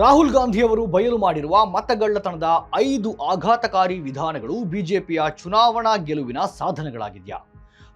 ರಾಹುಲ್ ಗಾಂಧಿಯವರು ಬಯಲು ಮಾಡಿರುವ ಮತಗಳ್ಳತನದ ಐದು ಆಘಾತಕಾರಿ ವಿಧಾನಗಳು ಬಿಜೆಪಿಯ ಚುನಾವಣಾ ಗೆಲುವಿನ ಸಾಧನಗಳಾಗಿದೆಯಾ?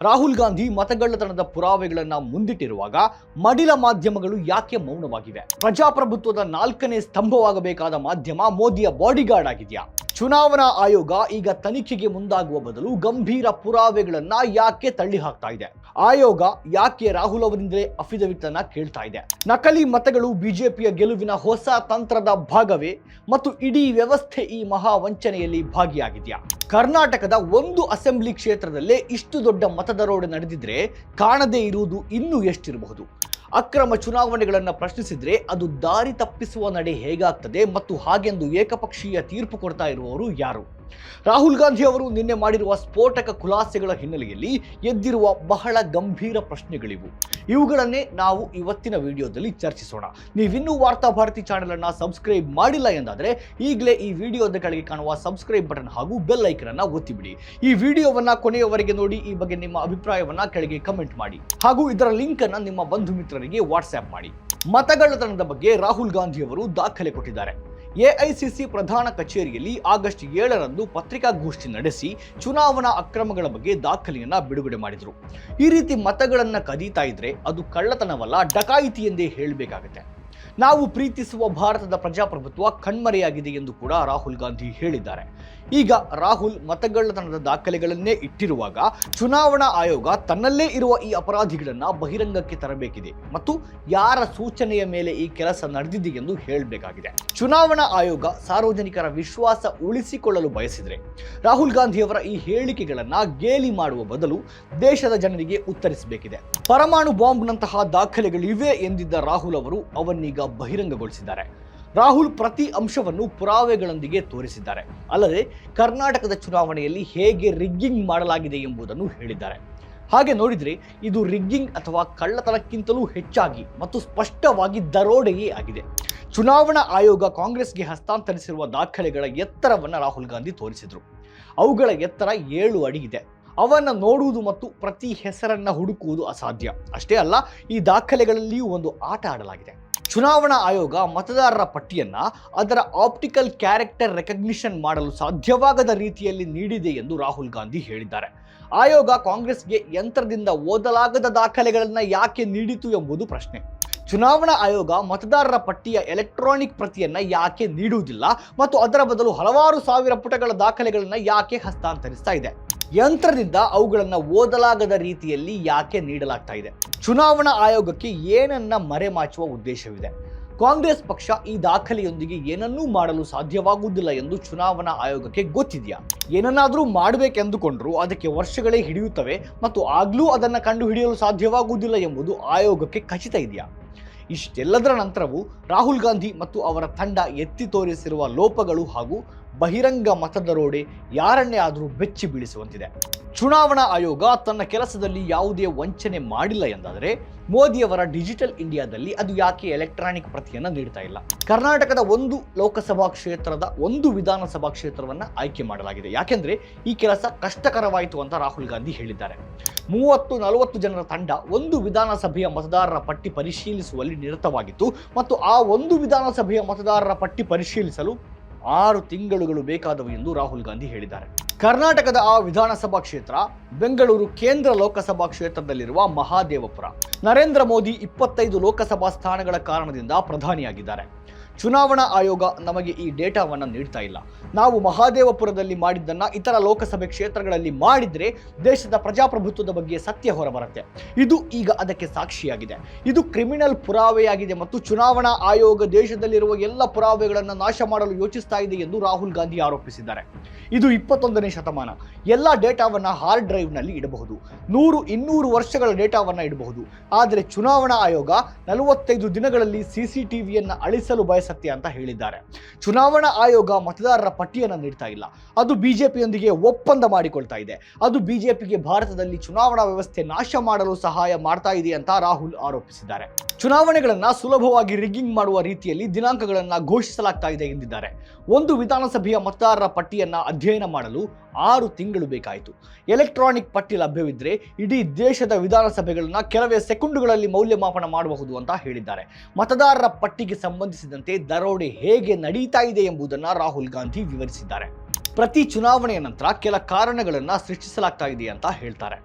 ರಾಹುಲ್ ಗಾಂಧಿ ಮತಗಳ್ಳತನದ ಪುರಾವೆಗಳನ್ನು ಮುಂದಿಟ್ಟಿರುವಾಗ ಮಡಿಲ ಮಾಧ್ಯಮಗಳು ಯಾಕೆ ಮೌನವಾಗಿವೆ? ಪ್ರಜಾಪ್ರಭುತ್ವದ ನಾಲ್ಕನೇ ಸ್ತಂಭವಾಗಬೇಕಾದ ಮಾಧ್ಯಮ ಮೋದಿಯ ಬಾಡಿಗಾರ್ಡ್ ಆಗಿದೆಯಾ? ಚುನಾವಣಾ ಆಯೋಗ ಈಗ ತನಿಖೆಗೆ ಮುಂದಾಗುವ ಬದಲು ಗಂಭೀರ ಪುರಾವೆಗಳನ್ನ ಯಾಕೆ ತಳ್ಳಿ ಹಾಕ್ತಾ ಇದೆ? ಆಯೋಗ ಯಾಕೆ ರಾಹುಲ್ ಅವರಿಂದಲೇ ಅಫಿಡವಿಟ್ ಅನ್ನ ಕೇಳ್ತಾ ಇದೆ? ನಕಲಿ ಮತಗಳು ಬಿಜೆಪಿಯ ಗೆಲುವಿನ ಹೊಸ ತಂತ್ರದ ಭಾಗವೇ? ಮತ್ತು ಇಡೀ ವ್ಯವಸ್ಥೆ ಈ ಮಹಾ ವಂಚನೆಯಲ್ಲಿ ಭಾಗಿಯಾಗಿದೆಯಾ? ಕರ್ನಾಟಕದ ಒಂದು ಅಸೆಂಬ್ಲಿ ಕ್ಷೇತ್ರದಲ್ಲೇ ಇಷ್ಟು ದೊಡ್ಡ ಮತದರೋಡೆ ನಡೆದಿದ್ರೆ ಕಾಣದೇ ಇರುವುದು ಇನ್ನೂ ಎಷ್ಟಿರಬಹುದು? ಅಕ್ರಮ ಚುನಾವಣೆಗಳನ್ನು ಪ್ರಶ್ನಿಸಿದ್ರೆ ಅದು ದಾರಿ ತಪ್ಪಿಸುವ ನಡೆ ಹೇಗಾಗ್ತದೆ ಮತ್ತು ಹಾಗೆಂದು ಏಕಪಕ್ಷೀಯ ತೀರ್ಪು ಕೊಡ್ತಾ ಇರುವವರು ಯಾರು? ರಾಹುಲ್ ಗಾಂಧಿ ಅವರು ನಿನ್ನೆ ಮಾಡಿರುವ ಸ್ಫೋಟಕ ಖುಲಾಸೆಗಳ ಹಿನ್ನೆಲೆಯಲ್ಲಿ ಎದ್ದಿರುವ ಬಹಳ ಗಂಭೀರ ಪ್ರಶ್ನೆಗಳಿವು. ಇವುಗಳನ್ನೇ ನಾವು ಇವತ್ತಿನ ವಿಡಿಯೋದಲ್ಲಿ ಚರ್ಚಿಸೋಣ. ನೀವಿನ್ನೂ ವಾರ್ತಾ ಭಾರತಿ ಚಾನೆಲ್ ಅನ್ನ ಸಬ್ಸ್ಕ್ರೈಬ್ ಮಾಡಿಲ್ಲ ಎಂದಾದರೆ ಈಗಲೇ ಈ ವಿಡಿಯೋದ ಕೆಳಗೆ ಕಾಣುವ ಸಬ್ಸ್ಕ್ರೈಬ್ ಬಟನ್ ಹಾಗೂ ಬೆಲ್ ಐಕನ್ ಅನ್ನ ಒತ್ತಿಬಿಡಿ. ಈ ವಿಡಿಯೋವನ್ನ ಕೊನೆಯವರೆಗೆ ನೋಡಿ, ಈ ಬಗ್ಗೆ ನಿಮ್ಮ ಅಭಿಪ್ರಾಯವನ್ನ ಕೆಳಗೆ ಕಮೆಂಟ್ ಮಾಡಿ. ಹಾಗೂ ಇದರ ಲಿಂಕ್ ಅನ್ನ ನಿಮ್ಮ ಬಂಧು ಮಿತ್ರರಿಗೆ ವಾಟ್ಸ್ಆಪ್ ಮಾಡಿ. ಮತಗಳ್ಳತನದ ಬಗ್ಗೆ ರಾಹುಲ್ ಗಾಂಧಿ ಅವರು ದಾಖಲೆ ಕೊಟ್ಟಿದ್ದಾರೆ. ಎಐಸಿಸಿ ಪ್ರಧಾನ ಕಚೇರಿಯಲ್ಲಿ ಆಗಸ್ಟ್ ಏಳರಂದು ಪತ್ರಿಕಾಗೋಷ್ಠಿ ನಡೆಸಿ ಚುನಾವಣಾ ಅಕ್ರಮಗಳ ಬಗ್ಗೆ ದಾಖಲೆಯನ್ನ ಬಿಡುಗಡೆ ಮಾಡಿದರು. ಈ ರೀತಿ ಮತಗಳನ್ನ ಕದೀತಾ ಇದ್ರೆ ಅದು ಕಳ್ಳತನವಲ್ಲ, ಡಕಾಯಿತಿ ಎಂದೇ ಹೇಳಬೇಕಾಗತ್ತೆ. ನಾವು ಪ್ರೀತಿಸುವ ಭಾರತದ ಪ್ರಜಾಪ್ರಭುತ್ವ ಕಣ್ಮರೆಯಾಗಿದೆ ಎಂದು ಕೂಡ ರಾಹುಲ್ ಗಾಂಧಿ ಹೇಳಿದ್ದಾರೆ. ಈಗ ರಾಹುಲ್ ಮತಗಳ್ಳತನದ ದಾಖಲೆಗಳನ್ನೇ ಇಟ್ಟಿರುವಾಗ ಚುನಾವಣಾ ಆಯೋಗ ತನ್ನಲ್ಲೇ ಇರುವ ಈ ಅಪರಾಧಿಗಳನ್ನ ಬಹಿರಂಗಕ್ಕೆ ತರಬೇಕಿದೆ ಮತ್ತು ಯಾರ ಸೂಚನೆಯ ಮೇಲೆ ಈ ಕೆಲಸ ನಡೆದಿದೆ ಎಂದು ಹೇಳಬೇಕಾಗಿದೆ. ಚುನಾವಣಾ ಆಯೋಗ ಸಾರ್ವಜನಿಕರ ವಿಶ್ವಾಸ ಉಳಿಸಿಕೊಳ್ಳಲು ಬಯಸಿದ್ರೆ ರಾಹುಲ್ ಗಾಂಧಿಯವರ ಈ ಹೇಳಿಕೆಗಳನ್ನ ಗೇಲಿ ಮಾಡುವ ಬದಲು ದೇಶದ ಜನರಿಗೆ ಉತ್ತರಿಸಬೇಕಿದೆ. ಪರಮಾಣು ಬಾಂಬ್ನಂತಹ ದಾಖಲೆಗಳಿವೆ ಎಂದಿದ್ದ ರಾಹುಲ್ ಅವರು ಅವನ್ನೀಗ ಬಹಿರಂಗಗೊಳಿಸಿದ್ದಾರೆ. ರಾಹುಲ್ ಪ್ರತಿ ಅಂಶವನ್ನು ಪುರಾವೆಗಳೊಂದಿಗೆ ತೋರಿಸಿದ್ದಾರೆ. ಅಲ್ಲದೆ ಕರ್ನಾಟಕದ ಚುನಾವಣೆಯಲ್ಲಿ ಹೇಗೆ ರಿಗ್ಗಿಂಗ್ ಮಾಡಲಾಗಿದೆ ಎಂಬುದನ್ನು ಹೇಳಿದ್ದಾರೆ. ಹಾಗೆ ನೋಡಿದರೆ ಇದು ರಿಗ್ಗಿಂಗ್ ಅಥವಾ ಕಳ್ಳತನಕ್ಕಿಂತಲೂ ಹೆಚ್ಚಾಗಿ ಮತ್ತು ಸ್ಪಷ್ಟವಾಗಿ ದರೋಡೆಯೇ ಆಗಿದೆ. ಚುನಾವಣಾ ಆಯೋಗ ಕಾಂಗ್ರೆಸ್ಗೆ ಹಸ್ತಾಂತರಿಸಿರುವ ದಾಖಲೆಗಳ ಎತ್ತರವನ್ನು ರಾಹುಲ್ ಗಾಂಧಿ ತೋರಿಸಿದರು. ಅವುಗಳ ಎತ್ತರ ಏಳು ಅಡಿ ಇದೆ. ಅವನ್ನು ನೋಡುವುದು ಮತ್ತು ಪ್ರತಿ ಹೆಸರನ್ನು ಹುಡುಕುವುದು ಅಸಾಧ್ಯ. ಅಷ್ಟೇ ಅಲ್ಲ, ಈ ದಾಖಲೆಗಳಲ್ಲಿಯೂ ಒಂದು ಆಟ ಆಡಲಾಗಿದೆ. ಚುನಾವಣಾ ಆಯೋಗ ಮತದಾರರ ಪಟ್ಟಿಯನ್ನ ಅದರ ಆಪ್ಟಿಕಲ್ ಕ್ಯಾರೆಕ್ಟರ್ ರೆಕಗ್ನಿಷನ್ ಮಾಡಲು ಸಾಧ್ಯವಾಗದ ರೀತಿಯಲ್ಲಿ ನೀಡಿದೆ ಎಂದು ರಾಹುಲ್ ಗಾಂಧಿ ಹೇಳಿದ್ದಾರೆ. ಆಯೋಗ ಕಾಂಗ್ರೆಸ್ಗೆ ಯಂತ್ರದಿಂದ ಓದಲಾಗದ ದಾಖಲೆಗಳನ್ನು ಯಾಕೆ ನೀಡಿತು ಎಂಬುದು ಪ್ರಶ್ನೆ. ಚುನಾವಣಾ ಆಯೋಗ ಮತದಾರರ ಪಟ್ಟಿಯ ಎಲೆಕ್ಟ್ರಾನಿಕ್ ಪ್ರತಿಯನ್ನು ಯಾಕೆ ನೀಡುವುದಿಲ್ಲ ಮತ್ತು ಅದರ ಬದಲು ಹಲವಾರು ಸಾವಿರ ಪುಟಗಳ ದಾಖಲೆಗಳನ್ನು ಯಾಕೆ ಹಸ್ತಾಂತರಿಸ್ತಾ ಇದೆ. ಯಂತ್ರದಿಂದ ಅವುಗಳನ್ನು ಓದಲಾಗದ ರೀತಿಯಲ್ಲಿ ಯಾಕೆ ನೀಡಲಾಗ್ತಾ ಇದೆ? ಚುನಾವಣಾ ಆಯೋಗಕ್ಕೆ ಏನನ್ನ ಮರೆಮಾಚುವ ಉದ್ದೇಶವಿದೆ? ಕಾಂಗ್ರೆಸ್ ಪಕ್ಷ ಈ ದಾಖಲೆಯೊಂದಿಗೆ ಏನನ್ನೂ ಮಾಡಲು ಸಾಧ್ಯವಾಗುವುದಿಲ್ಲ ಎಂದು ಚುನಾವಣಾ ಆಯೋಗಕ್ಕೆ ಗೊತ್ತಿದೆಯಾ? ಏನನ್ನಾದರೂ ಮಾಡಬೇಕೆಂದುಕೊಂಡ್ರು ಅದಕ್ಕೆ ವರ್ಷಗಳೇ ಹಿಡಿಯುತ್ತವೆ ಮತ್ತು ಆಗ್ಲೂ ಅದನ್ನು ಕಂಡುಹಿಡಿಯಲು ಸಾಧ್ಯವಾಗುವುದಿಲ್ಲ ಎಂಬುದು ಆಯೋಗಕ್ಕೆ ಖಚಿತ ಇದೆಯಾ? ಇಷ್ಟೆಲ್ಲದರ ನಂತರವೂ ರಾಹುಲ್ ಗಾಂಧಿ ಮತ್ತು ಅವರ ತಂಡ ಎತ್ತಿ ತೋರಿಸಿರುವ ಲೋಪಗಳು ಹಾಗೂ ಬಹಿರಂಗ ಮತದರೋಡೆ ಯಾರನ್ನೇ ಆದರೂ ಬೆಚ್ಚಿ ಬೀಳಿಸುವಂತಿದೆ. ಚುನಾವಣಾ ಆಯೋಗ ತನ್ನ ಕೆಲಸದಲ್ಲಿ ಯಾವುದೇ ವಂಚನೆ ಮಾಡಿಲ್ಲ ಎಂದಾದರೆ ಮೋದಿಯವರ ಡಿಜಿಟಲ್ ಇಂಡಿಯಾದಲ್ಲಿ ಅದು ಯಾಕೆ ಎಲೆಕ್ಟ್ರಾನಿಕ್ ಪ್ರತಿಯನ್ನು ನೀಡ್ತಾ ಇಲ್ಲ? ಕರ್ನಾಟಕದ ಒಂದು ಲೋಕಸಭಾ ಕ್ಷೇತ್ರದ ಒಂದು ವಿಧಾನಸಭಾ ಕ್ಷೇತ್ರವನ್ನು ಆಯ್ಕೆ ಮಾಡಲಾಗಿದೆ. ಯಾಕೆಂದ್ರೆ ಈ ಕೆಲಸ ಕಷ್ಟಕರವಾಯಿತು ಅಂತ ರಾಹುಲ್ ಗಾಂಧಿ ಹೇಳಿದ್ದಾರೆ. ಮೂವತ್ತು ನಲವತ್ತು ಜನರ ತಂಡ ಒಂದು ವಿಧಾನಸಭೆಯ ಮತದಾರರ ಪಟ್ಟಿ ಪರಿಶೀಲಿಸುವಲ್ಲಿ ನಿರತವಾಗಿತ್ತು. ಮತ್ತು ಆ ಒಂದು ವಿಧಾನಸಭೆಯ ಮತದಾರರ ಪಟ್ಟಿ ಪರಿಶೀಲಿಸಲು ಆರು ತಿಂಗಳುಗಳು ಬೇಕಾದವು ಎಂದು ರಾಹುಲ್ ಗಾಂಧಿ ಹೇಳಿದ್ದಾರೆ. ಕರ್ನಾಟಕದ ಆ ವಿಧಾನಸಭಾ ಕ್ಷೇತ್ರ, ಬೆಂಗಳೂರು ಕೇಂದ್ರ ಲೋಕಸಭಾ ಕ್ಷೇತ್ರದಲ್ಲಿರುವ ಮಹಾದೇವಪುರ. ನರೇಂದ್ರ ಮೋದಿ ಇಪ್ಪತ್ತೈದು ಲೋಕಸಭಾ ಸ್ಥಾನಗಳ ಕಾರಣದಿಂದ ಪ್ರಧಾನಿಯಾಗಿದ್ದಾರೆ. ಚುನಾವಣಾ ಆಯೋಗ ನಮಗೆ ಈ ಡೇಟಾವನ್ನು ನೀಡ್ತಾ ಇಲ್ಲ. ನಾವು ಮಹಾದೇವಪುರದಲ್ಲಿ ಮಾಡಿದ್ದನ್ನು ಇತರ ಲೋಕಸಭೆ ಕ್ಷೇತ್ರಗಳಲ್ಲಿ ಮಾಡಿದ್ರೆ ದೇಶದ ಪ್ರಜಾಪ್ರಭುತ್ವದ ಬಗ್ಗೆ ಸತ್ಯ ಹೊರಬರುತ್ತೆ. ಇದು ಈಗ ಅದಕ್ಕೆ ಸಾಕ್ಷಿಯಾಗಿದೆ. ಇದು ಕ್ರಿಮಿನಲ್ ಪುರಾವೆಯಾಗಿದೆ ಮತ್ತು ಚುನಾವಣಾ ಆಯೋಗ ದೇಶದಲ್ಲಿರುವ ಎಲ್ಲ ಪುರಾವೆಗಳನ್ನು ನಾಶ ಮಾಡಲು ಯೋಚಿಸ್ತಾ ಇದೆ ಎಂದು ರಾಹುಲ್ ಗಾಂಧಿ ಆರೋಪಿಸಿದ್ದಾರೆ. ಇದು ಇಪ್ಪತ್ತೊಂದನೇ ಶತಮಾನ. ಎಲ್ಲ ಡೇಟಾವನ್ನು ಹಾರ್ಡ್ ಡ್ರೈವ್ನಲ್ಲಿ ಇಡಬಹುದು. ನೂರು, ಇನ್ನೂರು ವರ್ಷಗಳ ಡೇಟಾವನ್ನು ಇಡಬಹುದು. ಆದರೆ ಚುನಾವಣಾ ಆಯೋಗ ನಲವತ್ತೈದು ದಿನಗಳಲ್ಲಿ ಸಿಸಿಟಿವಿಯನ್ನು ಅಳಿಸಲು ಬಯಸತ್ತೆ ಅಂತ ಹೇಳಿದ್ದಾರೆ. ಚುನಾವಣಾ ಆಯೋಗ ಮತದಾರರ ಪಟ್ಟಿಯನ್ನು ನೀಡ್ತಾ ಇಲ್ಲ. ಅದು ಬಿಜೆಪಿಯೊಂದಿಗೆ ಒಪ್ಪಂದ ಮಾಡಿಕೊಳ್ತಾ ಇದೆ. ಅದು ಬಿಜೆಪಿಗೆ ಭಾರತದಲ್ಲಿ ಚುನಾವಣಾ ವ್ಯವಸ್ಥೆ ನಾಶ ಮಾಡಲು ಸಹಾಯ ಮಾಡ್ತಾ ಇದೆ ಅಂತ ರಾಹುಲ್ ಆರೋಪಿಸಿದ್ದಾರೆ. ಚುನಾವಣೆಗಳನ್ನ ಸುಲಭವಾಗಿ ರಿಗ್ಗಿಂಗ್ ಮಾಡುವ ರೀತಿಯಲ್ಲಿ ದಿನಾಂಕಗಳನ್ನ ಘೋಷಿಸಲಾಗ್ತಾ ಇದೆ ಎಂದಿದ್ದಾರೆ. ಒಂದು ವಿಧಾನಸಭೆಯ ಮತದಾರರ ಪಟ್ಟಿಯನ್ನ ಅಧ್ಯಯನ ಮಾಡಲು ಆರು ತಿಂಗಳು ಬೇಕಾಯಿತು. ಎಲೆಕ್ಟ್ರಾನಿಕ್ ಪಟ್ಟಿ ಲಭ್ಯವಿದ್ದರೆ ಇಡೀ ದೇಶದ ವಿಧಾನಸಭೆಗಳನ್ನು ಕೆಲವೇ ಸೆಕೆಂಡುಗಳಲ್ಲಿ ಮೌಲ್ಯಮಾಪನ ಮಾಡಬಹುದು ಅಂತ ಹೇಳಿದ್ದಾರೆ. ಮತದಾರರ ಪಟ್ಟಿಗೆ ಸಂಬಂಧಿಸಿದಂತೆ ದರೋಡೆ ಹೇಗೆ ನಡೀತಾ ಇದೆ ಎಂಬುದನ್ನು ರಾಹುಲ್ ಗಾಂಧಿ ವಿವರಿಸಿದ್ದಾರೆ. ಪ್ರತಿ ಚುನಾವಣೆಯ ನಂತರ ಕೆಲ ಕಾರಣಗಳನ್ನು ಸೃಷ್ಟಿಸಲಾಗ್ತಾ ಇದೆ ಅಂತ ಹೇಳ್ತಾರೆ.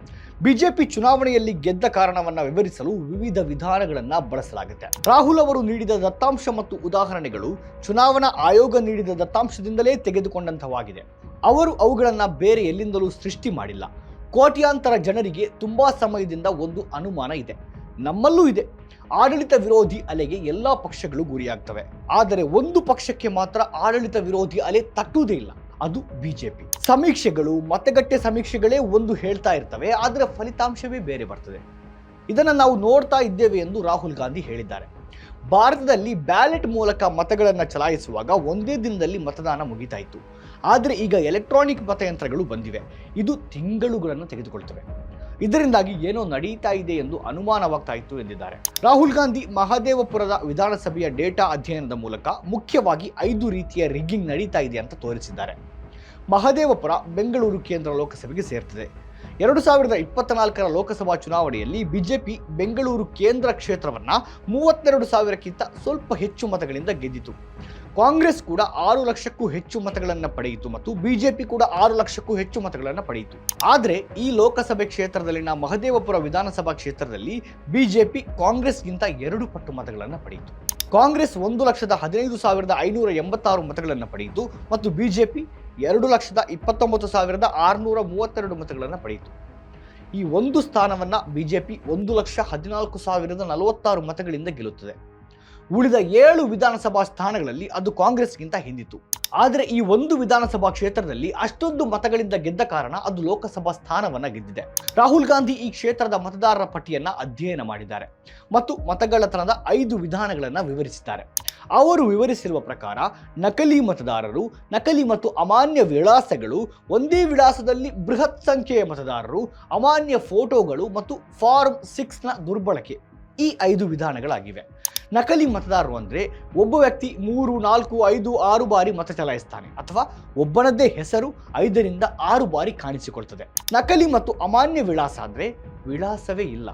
ಬಿಜೆಪಿ ಚುನಾವಣೆಯಲ್ಲಿ ಗೆದ್ದ ಕಾರಣವನ್ನ ವಿವರಿಸಲು ವಿವಿಧ ವಿಧಾನಗಳನ್ನ ಬಳಸಲಾಗುತ್ತೆ. ರಾಹುಲ್ ಅವರು ನೀಡಿದ ದತ್ತಾಂಶ ಮತ್ತು ಉದಾಹರಣೆಗಳು ಚುನಾವಣಾ ಆಯೋಗ ನೀಡಿದ ದತ್ತಾಂಶದಿಂದಲೇ ತೆಗೆದುಕೊಂಡಂತವಾಗಿದೆ ಅವರು ಅವುಗಳನ್ನು ಬೇರೆ ಎಲ್ಲಿಂದಲೂ ಸೃಷ್ಟಿ ಮಾಡಿಲ್ಲ. ಕೋಟ್ಯಾಂತರ ಜನರಿಗೆ ತುಂಬ ಸಮಯದಿಂದ ಒಂದು ಅನುಮಾನ ಇದೆ. ನಮ್ಮಲ್ಲೂ ಇದೆ. ಆಡಳಿತ ವಿರೋಧಿ ಅಲೆಗೆ ಎಲ್ಲ ಪಕ್ಷಗಳು ಗುರಿಯಾಗ್ತವೆ. ಆದರೆ ಒಂದು ಪಕ್ಷಕ್ಕೆ ಮಾತ್ರ ಆಡಳಿತ ವಿರೋಧಿ ಅಲೆ ತಟ್ಟುವುದೇ ಇಲ್ಲ. ಅದು ಬಿಜೆಪಿ. ಸಮೀಕ್ಷೆಗಳು, ಮತಗಟ್ಟೆ ಸಮೀಕ್ಷೆಗಳೇ ಒಂದು ಹೇಳ್ತಾ ಇರ್ತವೆ. ಆದರೆ ಫಲಿತಾಂಶವೇ ಬೇರೆ ಬರ್ತದೆ. ಇದನ್ನು ನಾವು ನೋಡ್ತಾ ಇದ್ದೇವೆ ಎಂದು ರಾಹುಲ್ ಗಾಂಧಿ ಹೇಳಿದ್ದಾರೆ. ಭಾರತದಲ್ಲಿ ಬ್ಯಾಲೆಟ್ ಮೂಲಕ ಮತಗಳನ್ನು ಚಲಾಯಿಸುವಾಗ ಒಂದೇ ದಿನದಲ್ಲಿ ಮತದಾನ ಮುಗಿತಾ ಇತ್ತು ಆದರೆ ಈಗ ಎಲೆಕ್ಟ್ರಾನಿಕ್ ಮತಯಂತ್ರಗಳು ಬಂದಿವೆ. ಇದು ತಿಂಗಳುಗಳನ್ನು ತೆಗೆದುಕೊಳ್ತವೆ. ಇದರಿಂದಾಗಿ ಏನೋ ನಡೀತಾ ಇದೆ ಎಂದು ಅನುಮಾನವಾಗ್ತಾ ಇತ್ತು ಎಂದಿದ್ದಾರೆ. ರಾಹುಲ್ ಗಾಂಧಿ ಮಹಾದೇವಪುರದ ವಿಧಾನಸಭೆಯ ಡೇಟಾ ಅಧ್ಯಯನದ ಮೂಲಕ ಮುಖ್ಯವಾಗಿ ಐದು ರೀತಿಯ ರಿಗ್ಗಿಂಗ್ ನಡೀತಾ ಇದೆ ಅಂತ ತೋರಿಸಿದ್ದಾರೆ. ಮಹದೇವಪುರ, ಬೆಂಗಳೂರು ಕೇಂದ್ರ ಲೋಕಸಭೆಗೆ ಸೇರ್ತದೆ. ಎರಡು ಸಾವಿರದ ಇಪ್ಪತ್ತ ನಾಲ್ಕರ ಲೋಕಸಭಾ ಚುನಾವಣೆಯಲ್ಲಿ ಬಿಜೆಪಿ ಬೆಂಗಳೂರು ಕೇಂದ್ರ ಕ್ಷೇತ್ರವನ್ನು ಮೂವತ್ತೆರಡು ಸಾವಿರಕ್ಕಿಂತ ಸ್ವಲ್ಪ ಹೆಚ್ಚು ಮತಗಳಿಂದ ಗೆದ್ದಿತು. ಕಾಂಗ್ರೆಸ್ ಕೂಡ ಆರು ಲಕ್ಷಕ್ಕೂ ಹೆಚ್ಚು ಮತಗಳನ್ನು ಪಡೆಯಿತು ಮತ್ತು ಬಿಜೆಪಿ ಕೂಡ ಆರು ಲಕ್ಷಕ್ಕೂ ಹೆಚ್ಚು ಮತಗಳನ್ನು ಪಡೆಯಿತು. ಆದರೆ ಈ ಲೋಕಸಭೆ ಕ್ಷೇತ್ರದಲ್ಲಿನ ಮಹದೇವಪುರ ವಿಧಾನಸಭಾ ಕ್ಷೇತ್ರದಲ್ಲಿ ಬಿಜೆಪಿ ಕಾಂಗ್ರೆಸ್ಗಿಂತ ಎರಡು ಪಟ್ಟು ಮತಗಳನ್ನು ಪಡೆಯಿತು. ಕಾಂಗ್ರೆಸ್ ಒಂದು ಲಕ್ಷದ ಹದಿನೈದು ಸಾವಿರದ ಐನೂರ ಎಂಬತ್ತಾರು ಮತಗಳನ್ನು ಪಡೆಯಿತು ಮತ್ತು ಬಿಜೆಪಿ ಎರಡು ಲಕ್ಷದ ಇಪ್ಪತ್ತೊಂಬತ್ತು ಸಾವಿರದ ಆರುನೂರ ಮೂವತ್ತೆರಡು ಮತಗಳನ್ನು ಪಡೆಯಿತು. ಈ ಒಂದು ಸ್ಥಾನವನ್ನು ಬಿಜೆಪಿ ಒಂದು ಲಕ್ಷ ಹದಿನಾಲ್ಕು ಸಾವಿರದ ನಲವತ್ತಾರು ಮತಗಳಿಂದ ಗೆಲ್ಲುತ್ತದೆ. ಉಳಿದ ಏಳು ವಿಧಾನಸಭಾ ಸ್ಥಾನಗಳಲ್ಲಿ ಅದು ಕಾಂಗ್ರೆಸ್ಗಿಂತ ಹಿಂದಿತ್ತು. ಆದರೆ ಈ ಒಂದು ವಿಧಾನಸಭಾ ಕ್ಷೇತ್ರದಲ್ಲಿ ಅಷ್ಟೊಂದು ಮತಗಳಿಂದ ಗೆದ್ದ ಕಾರಣ ಅದು ಲೋಕಸಭಾ ಸ್ಥಾನವನ್ನ ಗೆದ್ದಿದೆ. ರಾಹುಲ್ ಗಾಂಧಿ ಈ ಕ್ಷೇತ್ರದ ಮತದಾರರ ಪಟ್ಟಿಯನ್ನ ಅಧ್ಯಯನ ಮಾಡಿದ್ದಾರೆ ಮತ್ತು ಮತಗಳತನದ ಐದು ವಿಧಾನಗಳನ್ನ ವಿವರಿಸಿದ್ದಾರೆ. ಅವರು ವಿವರಿಸಿರುವ ಪ್ರಕಾರ ನಕಲಿ ಮತದಾರರು, ನಕಲಿ ಮತ್ತು ಅಮಾನ್ಯ ವಿಳಾಸಗಳು, ಒಂದೇ ವಿಳಾಸದಲ್ಲಿ ಬೃಹತ್ ಸಂಖ್ಯೆಯ ಮತದಾರರು, ಅಮಾನ್ಯ ಫೋಟೋಗಳು ಮತ್ತು ಫಾರ್ಮ್ ಸಿಕ್ಸ್ನ ದುರ್ಬಳಕೆ ಈ ಐದು ವಿಧಾನಗಳಾಗಿವೆ. ನಕಲಿ ಮತದಾರರು ಅಂದರೆ ಒಬ್ಬ ವ್ಯಕ್ತಿ ಮೂರು, ನಾಲ್ಕು, ಐದು, ಆರು ಬಾರಿ ಮತ ಚಲಾಯಿಸ್ತಾನೆ ಅಥವಾ ಒಬ್ಬನದ್ದೇ ಹೆಸರು ಐದರಿಂದ ಆರು ಬಾರಿ ಕಾಣಿಸಿಕೊಳ್ತದೆ. ನಕಲಿ ಮತ್ತು ಅಮಾನ್ಯ ವಿಳಾಸ ಅಂದರೆ ವಿಳಾಸವೇ ಇಲ್ಲ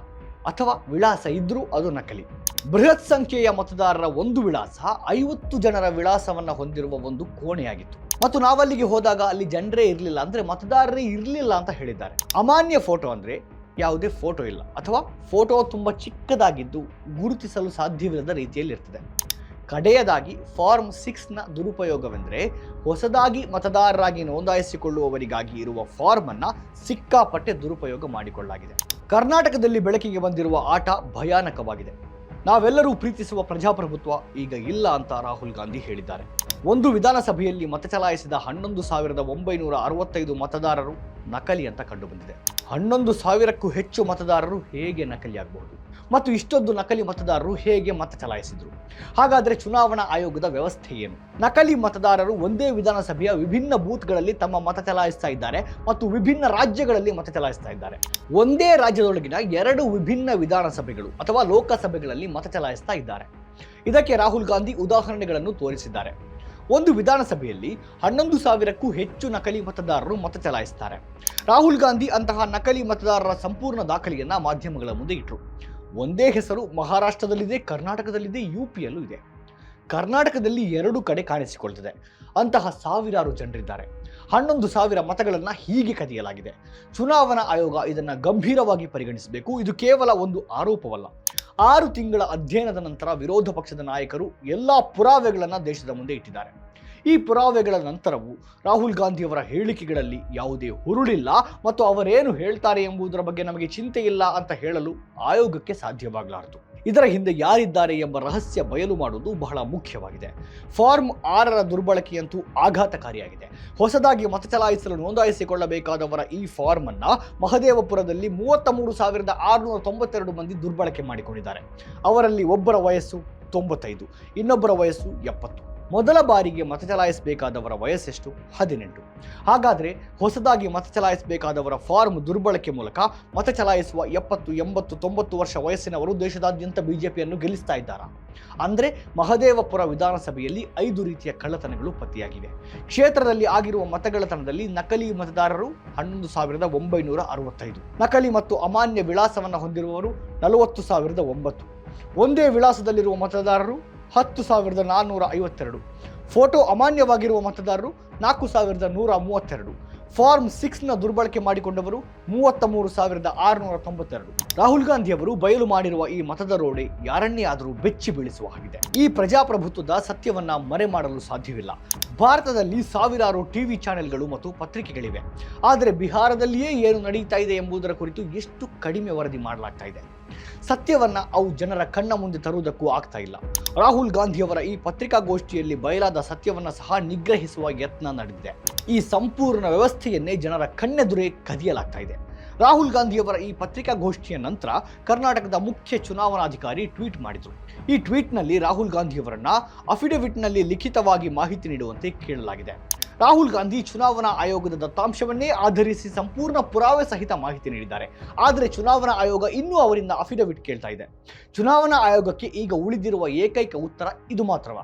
ಅಥವಾ ವಿಳಾಸ ಇದ್ದರೂ ಅದು ನಕಲಿ. ಬೃಹತ್ ಸಂಖ್ಯೆಯ ಮತದಾರರ ಒಂದು ವಿಳಾಸ ಐವತ್ತು ಜನರ ವಿಳಾಸವನ್ನು ಹೊಂದಿರುವ ಒಂದು ಕೋಣೆಯಾಗಿತ್ತು. ಮತ್ತು ನಾವಲ್ಲಿಗೆ ಹೋದಾಗ ಅಲ್ಲಿ ಜನರೇ ಇರಲಿಲ್ಲ ಅಂದರೆ ಮತದಾರರೇ ಇರಲಿಲ್ಲ ಅಂತ ಹೇಳಿದ್ದಾರೆ. ಅಮಾನ್ಯ ಫೋಟೋ ಅಂದ್ರೆ ಯಾವುದೇ ಫೋಟೋ ಇಲ್ಲ. ಅಥವಾ ಫೋಟೋ ತುಂಬ ಚಿಕ್ಕದಾಗಿದ್ದು ಗುರುತಿಸಲು ಸಾಧ್ಯವಿಲ್ಲದ ರೀತಿಯಲ್ಲಿ ಇರ್ತದೆ ಕಡೆಯದಾಗಿ ಫಾರ್ಮ್ ಸಿಕ್ಸ್ನ ದುರುಪಯೋಗವೆಂದರೆ ಹೊಸದಾಗಿ ಮತದಾರರಾಗಿ ನೋಂದಾಯಿಸಿಕೊಳ್ಳುವವರಿಗಾಗಿ ಇರುವ ಫಾರ್ಮ್ ಅನ್ನ ಸಿಕ್ಕಾಪಟ್ಟೆ ದುರುಪಯೋಗ ಮಾಡಿಕೊಳ್ಳಲಾಗಿದೆ. ಕರ್ನಾಟಕದಲ್ಲಿ ಬೆಳಕಿಗೆ ಬಂದಿರುವ ಆಟ ಭಯಾನಕವಾಗಿದೆ. ನಾವೆಲ್ಲರೂ ಪ್ರೀತಿಸುವ ಪ್ರಜಾಪ್ರಭುತ್ವ ಈಗ ಇಲ್ಲ ಅಂತ ರಾಹುಲ್ ಗಾಂಧಿ ಹೇಳಿದ್ದಾರೆ. ಒಂದು ವಿಧಾನಸಭೆಯಲ್ಲಿ ಮತ ಚಲಾಯಿಸಿದ ಹನ್ನೊಂದು ಸಾವಿರದ ಒಂಬೈನೂರ ಅರವತ್ತೈದು ಮತದಾರರು ನಕಲಿ ಅಂತ ಕಂಡುಬಂದಿದೆ. ಹನ್ನೊಂದು ಸಾವಿರಕ್ಕೂ ಹೆಚ್ಚು ಮತದಾರರು ಹೇಗೆ ನಕಲಿಯಾಗಬಹುದು ಮತ್ತು ಇಷ್ಟೊಂದು ನಕಲಿ ಮತದಾರರು ಹೇಗೆ ಮತ ಚಲಾಯಿಸಿದ್ರು? ಹಾಗಾದರೆ ಚುನಾವಣಾ ಆಯೋಗದ ವ್ಯವಸ್ಥೆ ಏನು? ನಕಲಿ ಮತದಾರರು ಒಂದೇ ವಿಧಾನಸಭೆಯ ವಿಭಿನ್ನ ಬೂತ್ಗಳಲ್ಲಿ ತಮ್ಮ ಮತ ಚಲಾಯಿಸ್ತಾ ಇದ್ದಾರೆ ಮತ್ತು ವಿಭಿನ್ನ ರಾಜ್ಯಗಳಲ್ಲಿ ಮತ ಚಲಾಯಿಸ್ತಾ ಇದ್ದಾರೆ. ಒಂದೇ ರಾಜ್ಯದೊಳಗಿನ ಎರಡು ವಿಭಿನ್ನ ವಿಧಾನಸಭೆಗಳು ಅಥವಾ ಲೋಕಸಭೆಗಳಲ್ಲಿ ಮತ ಚಲಾಯಿಸ್ತಾ ಇದ್ದಾರೆ. ಇದಕ್ಕೆ ರಾಹುಲ್ ಗಾಂಧಿ ಉದಾಹರಣೆಗಳನ್ನು ತೋರಿಸಿದ್ದಾರೆ. ಒಂದು ವಿಧಾನಸಭೆಯಲ್ಲಿ ಹನ್ನೊಂದು ಸಾವಿರಕ್ಕೂ ಹೆಚ್ಚು ನಕಲಿ ಮತದಾರರು ಮತ ಚಲಾಯಿಸ್ತಾರೆ ರಾಹುಲ್ ಗಾಂಧಿ ಅಂತಹ ನಕಲಿ ಮತದಾರರ ಸಂಪೂರ್ಣ ದಾಖಲೆಯನ್ನ ಮಾಧ್ಯಮಗಳ ಮುಂದೆ ಇಟ್ಟರು ಒಂದೇ ಹೆಸರು ಮಹಾರಾಷ್ಟ್ರದಲ್ಲಿದೆ, ಕರ್ನಾಟಕದಲ್ಲಿದೆ ಯು ಪಿಯಲ್ಲೂ ಇದೆ. ಕರ್ನಾಟಕದಲ್ಲಿ ಎರಡು ಕಡೆ ಕಾಣಿಸಿಕೊಳ್ತದೆ ಅಂತಹ ಸಾವಿರಾರು ಜನರಿದ್ದಾರೆ. ಹನ್ನೊಂದು ಸಾವಿರ ಮತಗಳನ್ನು ಹೀಗೆ ಕದಿಯಲಾಗಿದೆ. ಚುನಾವಣಾ ಆಯೋಗ ಇದನ್ನು ಗಂಭೀರವಾಗಿ ಪರಿಗಣಿಸಬೇಕು. ಇದು ಕೇವಲ ಒಂದು ಆರೋಪವಲ್ಲ. ಆರು ತಿಂಗಳ ಅಧ್ಯಯನದ ನಂತರ ವಿರೋಧ ಪಕ್ಷದ ನಾಯಕರು ಎಲ್ಲ ಪುರಾವೆಗಳನ್ನು ದೇಶದ ಮುಂದೆ ಇಟ್ಟಿದ್ದಾರೆ. ಈ ಪುರಾವೆಗಳ ನಂತರವೂ ರಾಹುಲ್ ಗಾಂಧಿಯವರ ಹೇಳಿಕೆಗಳಲ್ಲಿ ಯಾವುದೇ ಹುರುಳಿಲ್ಲ ಮತ್ತು ಅವರೇನು ಹೇಳ್ತಾರೆ ಎಂಬುದರ ಬಗ್ಗೆ ನಮಗೆ ಚಿಂತೆ ಇಲ್ಲ ಅಂತ ಹೇಳಲು ಆಯೋಗಕ್ಕೆ ಸಾಧ್ಯವಾಗಲಾರದು. ಇದರ ಹಿಂದೆ ಯಾರಿದ್ದಾರೆ ಎಂಬ ರಹಸ್ಯ ಬಯಲು ಮಾಡುವುದು ಬಹಳ ಮುಖ್ಯವಾಗಿದೆ. ಫಾರ್ಮ್ ಆರರ ದುರ್ಬಳಕೆಯಂತೂ ಆಘಾತಕಾರಿಯಾಗಿದೆ. ಹೊಸದಾಗಿ ಮತ ಚಲಾಯಿಸಲು ನೋಂದಾಯಿಸಿಕೊಳ್ಳಬೇಕಾದವರ ಈ ಫಾರ್ಮ್ ಅನ್ನ ಮಹದೇವಪುರದಲ್ಲಿ ಮೂವತ್ತ ಮೂರು ಸಾವಿರದ ಆರುನೂರ ತೊಂಬತ್ತೆರಡು ಮಂದಿ ದುರ್ಬಳಕೆ ಮಾಡಿಕೊಂಡಿದ್ದಾರೆ. ಅವರಲ್ಲಿ ಒಬ್ಬರ ವಯಸ್ಸು ತೊಂಬತ್ತೈದು, ಇನ್ನೊಬ್ಬರ ವಯಸ್ಸು ಎಪ್ಪತ್ತು. ಮೊದಲ ಬಾರಿಗೆ ಮತ ಚಲಾಯಿಸಬೇಕಾದವರ ವಯಸ್ಸೆಷ್ಟು? ಹದಿನೆಂಟು. ಹಾಗಾದರೆ ಹೊಸದಾಗಿ ಮತ ಚಲಾಯಿಸಬೇಕಾದವರ ಫಾರ್ಮ್ ದುರ್ಬಳಕೆ ಮೂಲಕ ಮತ ಚಲಾಯಿಸುವ ಎಪ್ಪತ್ತು, ಎಂಬತ್ತು, ತೊಂಬತ್ತು ವರ್ಷ ವಯಸ್ಸಿನವರು ದೇಶದಾದ್ಯಂತ ಬಿಜೆಪಿಯನ್ನು ಗೆಲ್ಲಿಸ್ತಾ ಇದ್ದಾರಾ? ಅಂದರೆ ಮಹದೇವಪುರ ವಿಧಾನಸಭೆಯಲ್ಲಿ ಐದು ರೀತಿಯ ಕಳ್ಳತನಗಳು ಪತ್ತೆಯಾಗಿವೆ. ಕ್ಷೇತ್ರದಲ್ಲಿ ಆಗಿರುವ ಮತಗಳತನದಲ್ಲಿ ನಕಲಿ ಮತದಾರರು ಹನ್ನೊಂದು ಸಾವಿರದ ಒಂಬೈನೂರ ಅರವತ್ತೈದು. ನಕಲಿ ಮತ್ತು ಅಮಾನ್ಯ ವಿಳಾಸವನ್ನು ಹೊಂದಿರುವವರು ನಲವತ್ತು ಸಾವಿರದ ಒಂಬತ್ತು. ಒಂದೇ ವಿಳಾಸದಲ್ಲಿರುವ ಮತದಾರರು ಹತ್ತು ಸಾವಿರದ ನಾನ್ನೂರ ಐವತ್ತೆರಡು. ಫೋಟೋ ಅಮಾನ್ಯವಾಗಿರುವ ಮತದಾರರು ನಾಲ್ಕು ಸಾವಿರದ ನೂರ ಮೂವತ್ತೆರಡು. ಫಾರ್ಮ್ ಸಿಕ್ಸ್ನ ದುರ್ಬಳಕೆ ಮಾಡಿಕೊಂಡವರು ಮೂವತ್ತ ಮೂರು ಸಾವಿರದ ಆರುನೂರ ತೊಂಬತ್ತೆರಡು. ರಾಹುಲ್ ಗಾಂಧಿ ಅವರು ಬಯಲು ಮಾಡಿರುವ ಈ ಮತದಾರೋಡೆ ಯಾರನ್ನೇ ಆದರೂ ಬೆಚ್ಚಿ ಬೀಳಿಸುವ ಹಾಗಿದೆ. ಈ ಪ್ರಜಾಪ್ರಭುತ್ವದ ಸತ್ಯವನ್ನ ಮರೆ ಮಾಡಲು ಸಾಧ್ಯವಿಲ್ಲ. ಭಾರತದಲ್ಲಿ ಸಾವಿರಾರು ಟಿವಿ ಚಾನೆಲ್ಗಳು ಮತ್ತು ಪತ್ರಿಕೆಗಳಿವೆ. ಆದರೆ ಬಿಹಾರದಲ್ಲಿಯೇ ಏನು ನಡೀತಾ ಇದೆ ಎಂಬುದರ ಕುರಿತು ಎಷ್ಟು ಕಡಿಮೆ ವರದಿ ಮಾಡಲಾಗ್ತಾ ಇದೆ? ಸತ್ಯವನ್ನ ಅವು ಜನರ ಕಣ್ಣ ಮುಂದೆ ತರುವುದಕ್ಕೂ ಆಗ್ತಾ ಇಲ್ಲ. ರಾಹುಲ್ ಗಾಂಧಿಯವರ ಈ ಪತ್ರಿಕಾಗೋಷ್ಠಿಯಲ್ಲಿ ಬಯಲಾದ ಸತ್ಯವನ್ನ ಸಹ ನಿಗ್ರಹಿಸುವ ಯತ್ನ ನಡೆದಿದೆ. ಈ ಸಂಪೂರ್ಣ ವ್ಯವಸ್ಥೆಯನ್ನೇ ಜನರ ಕಣ್ಣೆದುರೇ ಕದಿಯಲಾಗ್ತಾ ಇದೆ. ರಾಹುಲ್ ಗಾಂಧಿಯವರ ಈ ಪತ್ರಿಕಾಗೋಷ್ಠಿಯ ನಂತರ ಕರ್ನಾಟಕದ ಮುಖ್ಯ ಚುನಾವಣಾಧಿಕಾರಿ ಟ್ವೀಟ್ ಮಾಡಿದರು. ಈ ಟ್ವೀಟ್ನಲ್ಲಿ ರಾಹುಲ್ ಗಾಂಧಿಯವರನ್ನ ಅಫಿಡವಿಟ್ನಲ್ಲಿ ಲಿಖಿತವಾಗಿ ಮಾಹಿತಿ ನೀಡುವಂತೆ ಕೇಳಲಾಗಿದೆ. ರಾಹುಲ್ ಗಾಂಧಿ ಚುನಾವಣಾ ಆಯೋಗದ ದತ್ತಾಂಶವನ್ನೇ ಆಧರಿಸಿ ಸಂಪೂರ್ಣ ಪುರಾವೆ ಸಹಿತ ಮಾಹಿತಿ ನೀಡಿದ್ದಾರೆ. ಆದರೆ ಚುನಾವಣಾ ಆಯೋಗ ಇನ್ನೂ ಅವರಿಂದ ಅಫಿಡವಿಟ್ ಕೇಳ್ತಾ ಇದೆ. ಚುನಾವಣಾ ಆಯೋಗಕ್ಕೆ ಈಗ ಉಳಿದಿರುವ ಏಕೈಕ ಉತ್ತರ ಇದು ಮಾತ್ರವ.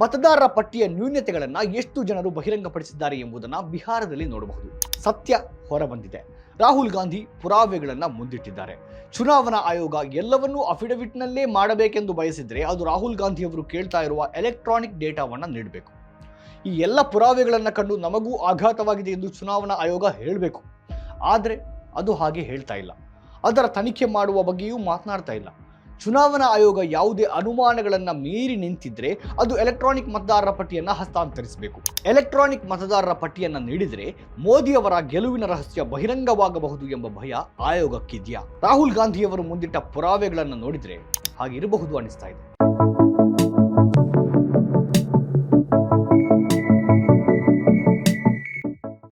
ಮತದಾರರ ಪಟ್ಟಿಯ ನ್ಯೂನ್ಯತೆಗಳನ್ನು ಎಷ್ಟು ಜನರು ಬಹಿರಂಗಪಡಿಸಿದ್ದಾರೆ ಎಂಬುದನ್ನು ಬಿಹಾರದಲ್ಲಿ ನೋಡಬಹುದು. ಸತ್ಯ ಹೊರಬಂದಿದೆ. ರಾಹುಲ್ ಗಾಂಧಿ ಪುರಾವೆಗಳನ್ನು ಮುಂದಿಟ್ಟಿದ್ದಾರೆ. ಚುನಾವಣಾ ಆಯೋಗ ಎಲ್ಲವನ್ನೂ ಅಫಿಡವಿಟ್ನಲ್ಲೇ ಮಾಡಬೇಕೆಂದು ಬಯಸಿದರೆ ಅದು ರಾಹುಲ್ ಗಾಂಧಿ ಅವರು ಕೇಳ್ತಾ ಇರುವ ಎಲೆಕ್ಟ್ರಾನಿಕ್ ಡೇಟಾವನ್ನು ನೀಡಬೇಕು. ಈ ಎಲ್ಲ ಪುರಾವೆಗಳನ್ನು ಕಂಡು ನಮಗೂ ಆಘಾತವಾಗಿದೆ ಎಂದು ಚುನಾವಣಾ ಆಯೋಗ ಹೇಳಬೇಕು. ಆದರೆ ಅದು ಹಾಗೆ ಹೇಳ್ತಾ ಇಲ್ಲ. ಅದರ ತನಿಖೆ ಮಾಡುವ ಬಗ್ಗೆಯೂ ಮಾತನಾಡ್ತಾ ಇಲ್ಲ. ಚುನಾವಣಾ ಆಯೋಗ ಯಾವುದೇ ಅನುಮಾನಗಳನ್ನು ಮೀರಿ ನಿಂತಿದ್ರೆ ಅದು ಎಲೆಕ್ಟ್ರಾನಿಕ್ ಮತದಾರರ ಪಟ್ಟಿಯನ್ನು ಹಸ್ತಾಂತರಿಸಬೇಕು. ಎಲೆಕ್ಟ್ರಾನಿಕ್ ಮತದಾರರ ಪಟ್ಟಿಯನ್ನು ನೀಡಿದರೆ ಮೋದಿಯವರ ಗೆಲುವಿನ ರಹಸ್ಯ ಬಹಿರಂಗವಾಗಬಹುದು ಎಂಬ ಭಯ ಆಯೋಗಕ್ಕಿದೆಯಾ? ರಾಹುಲ್ ಗಾಂಧಿಯವರು ಮುಂದಿಟ್ಟ ಪುರಾವೆಗಳನ್ನು ನೋಡಿದರೆ ಹಾಗಿರಬಹುದು ಅನಿಸ್ತಾ ಇದೆ.